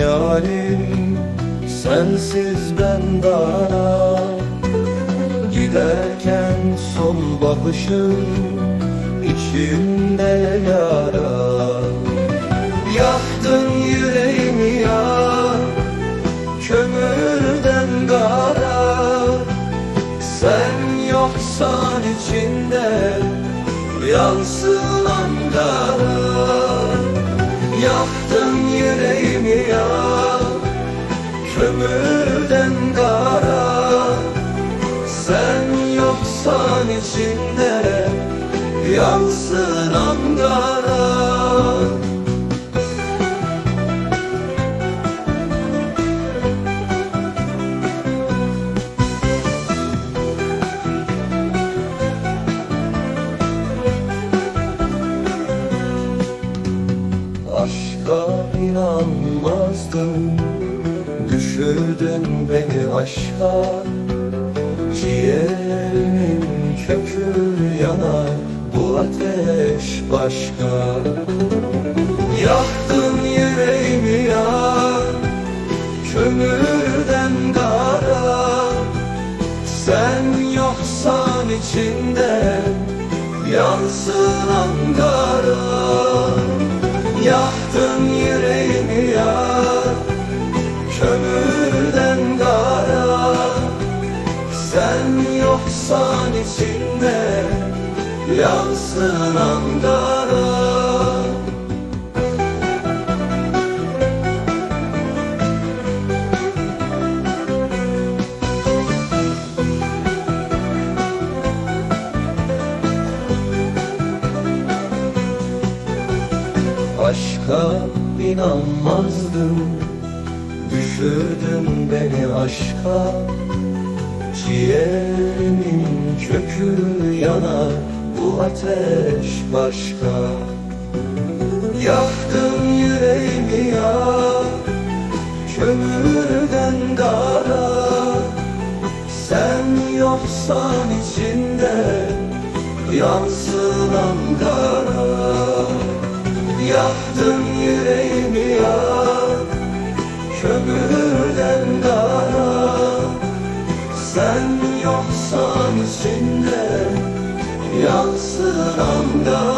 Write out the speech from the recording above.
yarim Sensiz ben dara. Giderken son bakışın içimde yara. Yaktın yüreğimi ya Kömürden kara. Sen yoksan içinde Yansın Ankara Yaktın yoksan içinde Yansın Ankara Aşka inanmazdım Düşürdün beni aşka ateş başka Yaktın yüreğimi ya Kömürden kara. Sen yoksan içinde Yansın Ankara. Yaktın yüreğimi ya Kömürden kara. Sen yoksan içinde Yansın Ankara Aşka inanmazdım Düşürdün beni aşka. Ciğerimin kökü yanar ateş başka. Yaktın yüreğimi ya Kömürden kara Sen yoksan içinde Yansın Ankara. Yaktın yüreğimi ya Kömürden kara Sen yoksan içinde yansıran da